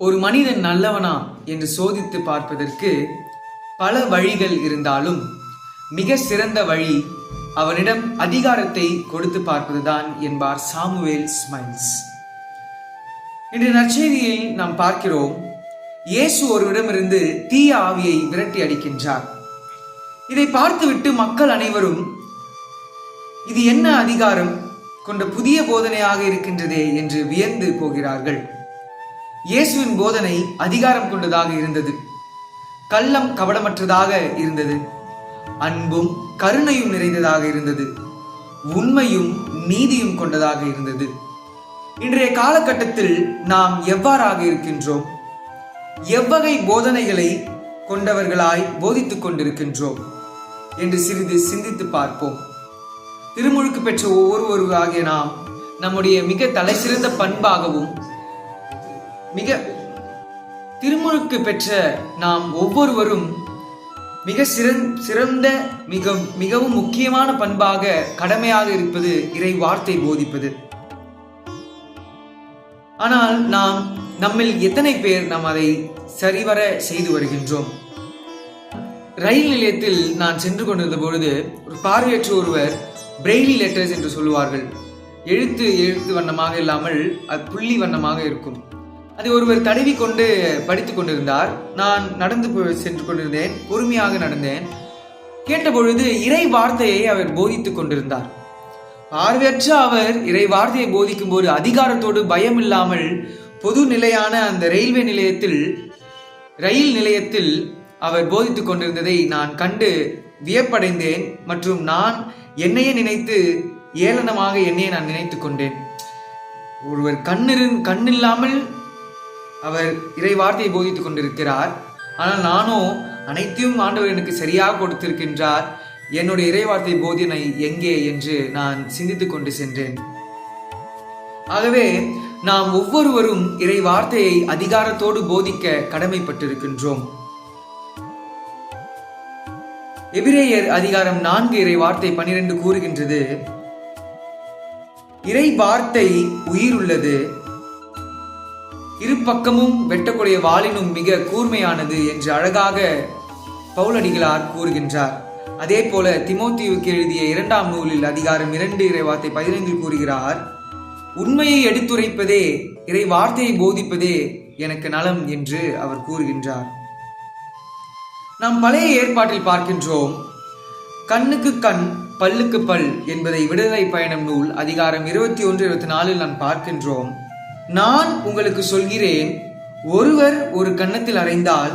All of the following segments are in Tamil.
ஒரு மனிதன் நல்லவனா என்று சோதித்து பார்ப்பதற்கு பல வழிகள் இருந்தாலும் மிக சிறந்த வழி அவனிடம் அதிகாரத்தை கொடுத்து பார்ப்பதுதான் என்பார் சாமுவேல் ஸ்மைல்ஸ். இன்று நற்செய்தியில் நாம் பார்க்கிறோம் இயேசு ஒருவரிடமிருந்து தீய ஆவியை விரட்டி அடிக்கின்றார். இதை பார்த்துவிட்டு மக்கள் அனைவரும் இது என்ன அதிகாரம் கொண்ட புதிய போதனையாக இருக்கின்றதே என்று வியந்து போகிறார்கள். இயேசுவின் போதனை அதிகாரம் கொண்டதாக இருந்தது. கள்ளம் கபடமற்றதாக இருந்தது. அன்பும் கருணையும் நிறைந்ததாக இருந்தது. உண்மையும் நீதியும் கொண்டதாக இருந்தது. இன்றைய காலகட்டத்தில் நாம் எவ்வாறாக இருக்கின்றோம்? எவ்வகை போதனைகளை கொண்டவர்களாய் போதித்துக் கொண்டிருக்கின்றோம்? என்று சிறிது சிந்தித்து பார்ப்போம். திருமுழுக்கு பெற்ற ஒவ்வொருவராகிய நாம் நம்முடைய மிக தலைசிறந்த பண்பாகவும் மிக திருமுழுக்கு பெற்ற நாம் ஒவ்வொருவரும் மிக சிறந் சிறந்த மிக மிகவும் முக்கியமான பண்பாக கடமையாக இருப்பது இறை வார்த்தை போதிப்பது. ஆனால் நாம் நம்மில் எத்தனை பேர் நாம் அதை சரிவர செய்து வருகின்றோம்? ரயில் நிலையத்தில் நான் சென்று கொண்டிருந்த பொழுது ஒரு பார்வையற்ற ஒருவர் பிரெய்லி லெட்டர்ஸ் என்று சொல்லுவார்கள். எழுத்து எழுத்து வண்ணமாக இல்லாமல் அது புள்ளி வண்ணமாக இருக்கும். அதை ஒருவர் தடவி கொண்டு படித்துக் கொண்டிருந்தார். நான் நடந்து சென்று கொண்டிருந்தேன். பொறுமையாக நடந்தேன். கேட்டபொழுது இறை வார்த்தையை அவர் போதித்துக் கொண்டிருந்தார். பார்வையற்ற அவர் இறை வார்த்தையை போதிக்கும் போது அதிகாரத்தோடு பயம் இல்லாமல் பொது நிலையான அந்த ரயில்வே நிலையத்தில் ரயில் நிலையத்தில் அவர் போதித்துக் கொண்டிருந்ததை நான் கண்டு வியப்படைந்தேன். மற்றும் நான் என்னையே நினைத்து ஏளனமாக என்னையே நான் நினைத்து கொண்டேன். ஒருவர் கண்ணிரு கண்ணில்லாமல் அவர் இறை வார்த்தையை போதித்துக் கொண்டிருக்கிறார். ஆனால் நானும் அனைத்தையும் ஆண்டவர் எனக்கு சரியாக கொடுத்திருக்கின்றார். என்னுடைய இறைவார்த்தை போதினை எங்கே என்று நான் சிந்தித்துக் கொண்டு சென்றேன். ஆகவே நாம் ஒவ்வொருவரும் இறை வார்த்தையை அதிகாரத்தோடு போதிக்க கடமைப்பட்டிருக்கின்றோம். எபிரேயர் அதிகாரம் நான்கு இறை வார்த்தை பனிரெண்டு கூறுகின்றது இறை வார்த்தை உயிருள்ளது இரு பக்கமும் வெட்டக்கூடிய வாளினும் மிக கூர்மையானது என்று அழகாக பவுலடிகளார் கூறுகின்றார். அதே போல திமோத்தியுக்கு எழுதிய இரண்டாம் நூலில் அதிகாரம் இரண்டு இறை வார்த்தை பதினைந்தில் கூறுகிறார் உண்மையை எடுத்துரைப்பதே இறை வார்த்தையை போதிப்பதே எனக்கு நலம் என்று அவர் கூறுகின்றார். நாம் பழைய ஏற்பாட்டில் பார்க்கின்றோம் கண்ணுக்கு கண் பல்லுக்கு பல் என்பதை விடுதலை பயணம் நூல் அதிகாரம் இருபத்தி ஒன்று இருபத்தி நாலில் நான் பார்க்கின்றோம். நான் உங்களுக்கு சொல்கிறேன் ஒருவர் ஒரு கன்னத்தில் அறைந்தால்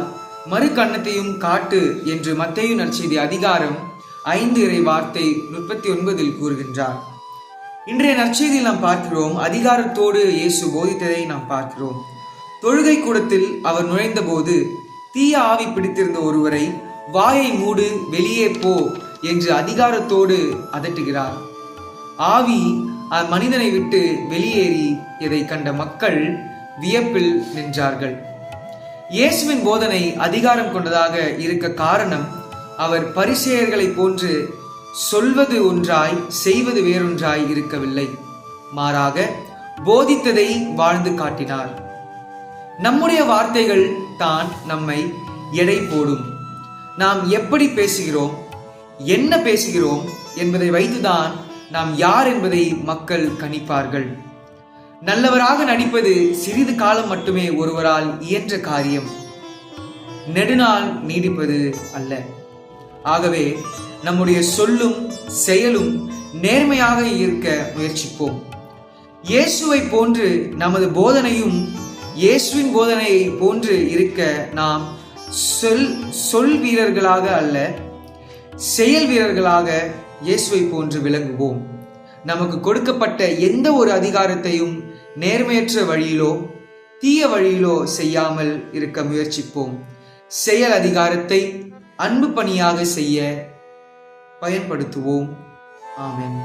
மறு கன்னத்தையும் காட்டு என்று மத்தையும் நற்செய்தி அதிகாரம் ஐந்து இறை வார்த்தை முப்பத்தி ஒன்பதில் கூறுகின்றார். இன்றைய நற்செய்தியில் நாம் பார்க்கிறோம் அதிகாரத்தோடு இயேசு போதித்ததை நாம் பார்க்கிறோம். தொழுகை கூடத்தில் அவர் நுழைந்தபோது தீய ஆவி பிடித்திருந்த ஒருவரை வாயை மூடு வெளியே போ என்று அதிகாரத்தோடு அதட்டுகிறார். ஆவி மனிதனை விட்டு வெளியேறி இதை கண்ட மக்கள் வியப்பில் நின்றார்கள். இயேசுவின் போதனை அதிகாரம் கொண்டதாக இருக்க காரணம் அவர் பரிசெயர்களை போன்று சொல்வது ஒன்றாய் செய்வது வேறொன்றாய் இருக்கவில்லை. மாறாக போதித்ததை வாழ்ந்து காட்டினார். நம்முடைய வார்த்தைகள் தான் நம்மை எடை போடும். நாம் எப்படி பேசுகிறோம் என்ன பேசுகிறோம் என்பதை வைத்துதான் நாம் யார் என்பதை மக்கள் கணிப்பார்கள். நல்லவராக நடிப்பது சிறிது காலம் மட்டுமே ஒருவரால் இயன்ற காரியம். நெடுநாள் நீடிப்பது அல்ல. ஆகவே நம்முடைய சொல்லும் செயலும் நேர்மையாக இருக்க முயற்சிப்போம். இயேசுவை போன்று நமது போதனையும் இயேசுவின் போதனையை போன்று இருக்க நாம் சொல் சொல் வீரர்களாக அல்ல செயல் வீரர்களாக இயேசுவை போன்று விளங்குவோம். நமக்கு கொடுக்கப்பட்ட எந்த ஒரு அதிகாரத்தையும் நேர்மையற்ற வழியிலோ தீய வழியிலோ செய்யாமல் இருக்க முயற்சிப்போம். செயல் அதிகாரத்தை அன்பு பணியாக செய்ய பயன்படுத்துவோம். ஆமென்.